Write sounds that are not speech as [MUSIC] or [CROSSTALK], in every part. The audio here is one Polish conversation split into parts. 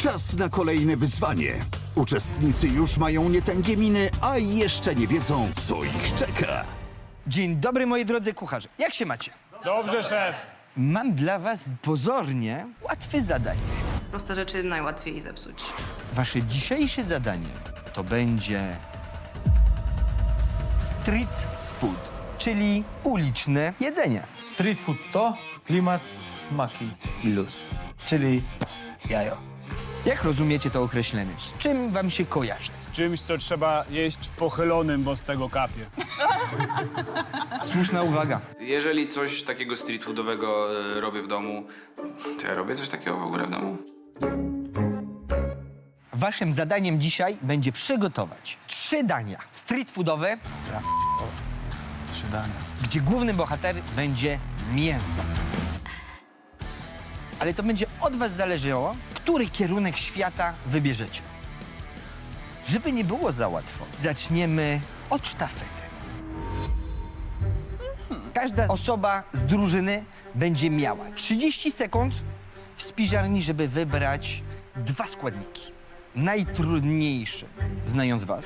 Czas na kolejne wyzwanie. Uczestnicy już mają nietęgie miny, a jeszcze nie wiedzą, co ich czeka. Dzień dobry, moi drodzy kucharze. Jak się macie? Dobrze, szef. Mam dla was pozornie łatwe zadanie. Proste rzeczy najłatwiej zepsuć. Wasze dzisiejsze zadanie to będzie street food, czyli uliczne jedzenie. Street food to klimat, smaki i luz. Czyli jajo. Jak rozumiecie to określenie? Z czym wam się kojarzy? Czymś, co trzeba jeść pochylonym, bo z tego kapie. [LAUGHS] Słuszna uwaga. Jeżeli coś takiego street foodowego e, robię w domu, to ja robię coś takiego w ogóle w domu. Waszym zadaniem dzisiaj będzie przygotować trzy dania street foodowe, Trzy dania. gdzie głównym bohaterem będzie mięso. Ale to będzie od was zależało, który kierunek świata wybierzecie. Żeby nie było za łatwo, zaczniemy od sztafety. Każda osoba z drużyny będzie miała 30 sekund w spiżarni, żeby wybrać dwa składniki. Najtrudniejsze, znając was,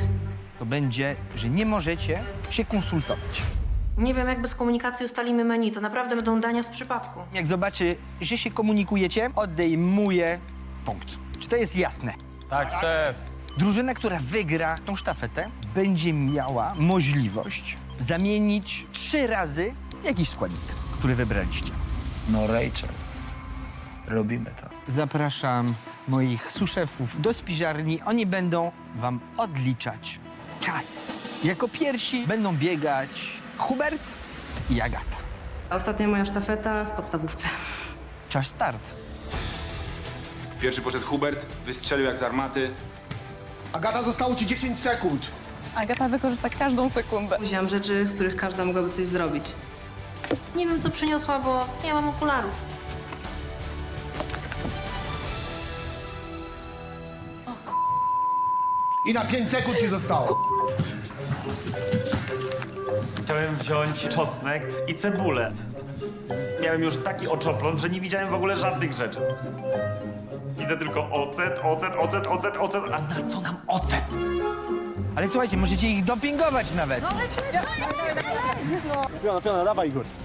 to będzie, że nie możecie się konsultować. Nie wiem, jak bez komunikacji ustalimy menu. To naprawdę będą dania z przypadku. Jak zobaczy, że się komunikujecie, odejmuje punkt. Czy to jest jasne? Tak, szef. Drużyna, która wygra tą sztafetę, będzie miała możliwość zamienić trzy razy jakiś składnik, który wybraliście. No Rachel. Robimy to. Zapraszam moich suszefów do spiżarni. Oni będą wam odliczać czas. Jako pierwsi będą biegać Hubert i Agata. Ostatnia moja sztafeta w podstawówce. Czas start. Pierwszy poszedł Hubert, wystrzelił jak z armaty. Agata, zostało ci 10 sekund. Agata wykorzysta każdą sekundę. Wziąłem rzeczy, z których każda mogłaby coś zrobić. Nie wiem, co przyniosła, bo nie mam okularów. I na 5 sekund ci zostało. Chciałem wziąć czosnek i cebulę. Miałem już taki oczopląs, że nie widziałem w ogóle żadnych rzeczy. Widzę tylko ocet, ocet, ocet, ocet, ocet. A na co nam ocet? Ale słuchajcie, możecie ich dopingować nawet. W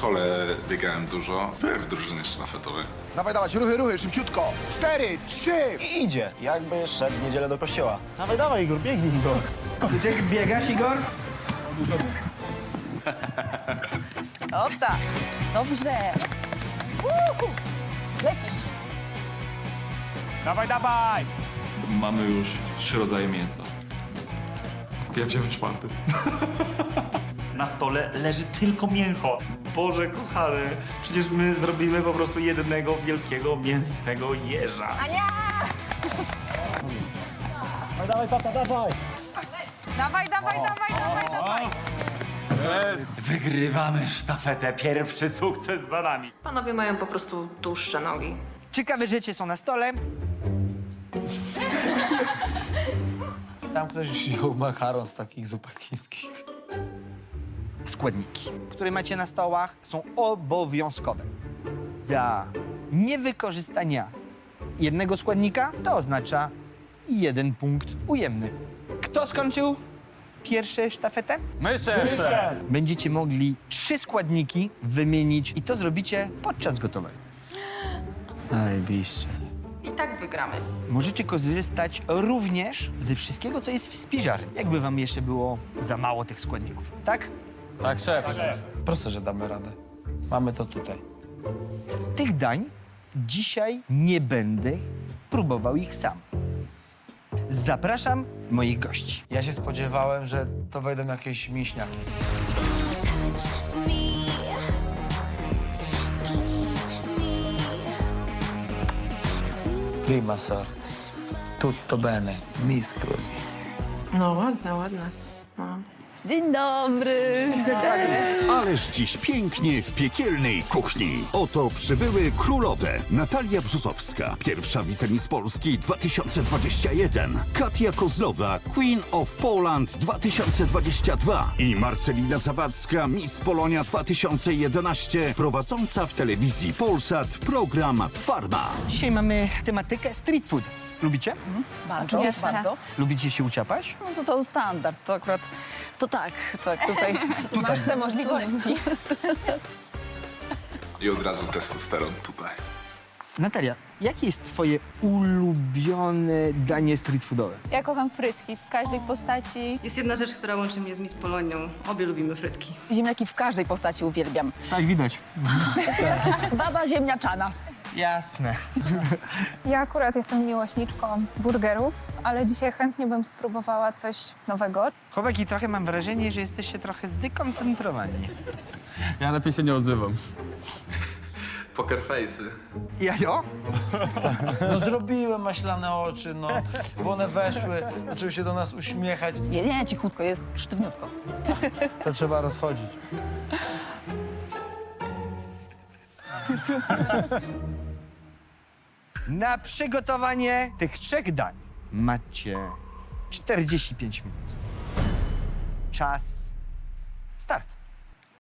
szkole biegałem dużo, byłem w drużynie szlafetowej. Dawaj, dawać, ruchy, ruchy, szybciutko. 4, 3. Idzie, jakby szedł w niedzielę do kościoła. Dawaj, dawaj, Igor, biegnij, Igor. Ty tak biegasz, Igor? O tak, dobrze. Uhu. Lecisz. Dawaj, dawaj! Mamy już trzy rodzaje mięsa. Ja wziąłem czwarty. [LAUGHS] Na stole leży tylko mięcho. Boże kochany, przecież my zrobimy po prostu jednego wielkiego mięsnego jeża. Ania! Dawaj, tata, dawaj. Dawaj, dawaj, dawaj, dawaj, dawaj. Wygrywamy sztafetę, pierwszy sukces za nami. Panowie mają po prostu dłuższe nogi. Ciekawe rzeczy są na stole. Tam ktoś wziął makaron z takich zupek chińskich. Składniki, które macie na stołach, są obowiązkowe. Za niewykorzystania jednego składnika to oznacza jeden punkt ujemny. Kto skończył pierwszą sztafetę? My, szef. Będziecie mogli trzy składniki wymienić i to zrobicie podczas gotowania. Zajebiście. I tak wygramy. Możecie korzystać również ze wszystkiego, co jest w spiżarni. Jakby wam jeszcze było za mało tych składników, tak? Tak, szef. Proste, że damy radę. Mamy to tutaj. Tych dań dzisiaj nie będę próbował ich sam. Zapraszam moich gości. Ja się spodziewałem, że to wejdą jakieś mięśniaki. Prima sorte. Tutto bene. Mi scusi. No ładne, ładne. No. Dzień dobry. Ależ dziś pięknie w piekielnej kuchni. Oto przybyły królowe. Natalia Brzozowska, pierwsza wicemiss Polski 2021. Katia Kozlowa, Queen of Poland 2022. I Marcelina Zawadzka, Miss Polonia 2011, prowadząca w telewizji Polsat program Farma. Dzisiaj mamy tematykę street food. Lubicie? Bardzo, Jeszcze. bardzo. Lubicie się uciapać? No to to standard, to akurat, to tak, tak, [LAUGHS] tutaj, masz te możliwości. I od razu testosteron tutaj. Natalia, jakie jest twoje ulubione danie street foodowe? Ja kocham frytki w każdej postaci. Jest jedna rzecz, która łączy mnie z Miss Polonią. Obie lubimy frytki. Ziemniaki w każdej postaci uwielbiam. Tak, widać. [LAUGHS] Baba ziemniaczana. Jasne. Ja akurat jestem miłośniczką burgerów, ale dzisiaj chętnie bym spróbowała coś nowego. Chłopaki, trochę mam wrażenie, że jesteście trochę zdekoncentrowani. Ja lepiej się nie odzywam. Poker face'y. Jajo? No zrobiłem maślane oczy, no. Bo one weszły, zaczęły się do nas uśmiechać. Nie, nie, cichutko, jest sztywniutko. To trzeba rozchodzić. [LAUGHS] Na przygotowanie tych trzech dań macie 45 minut. Czas start.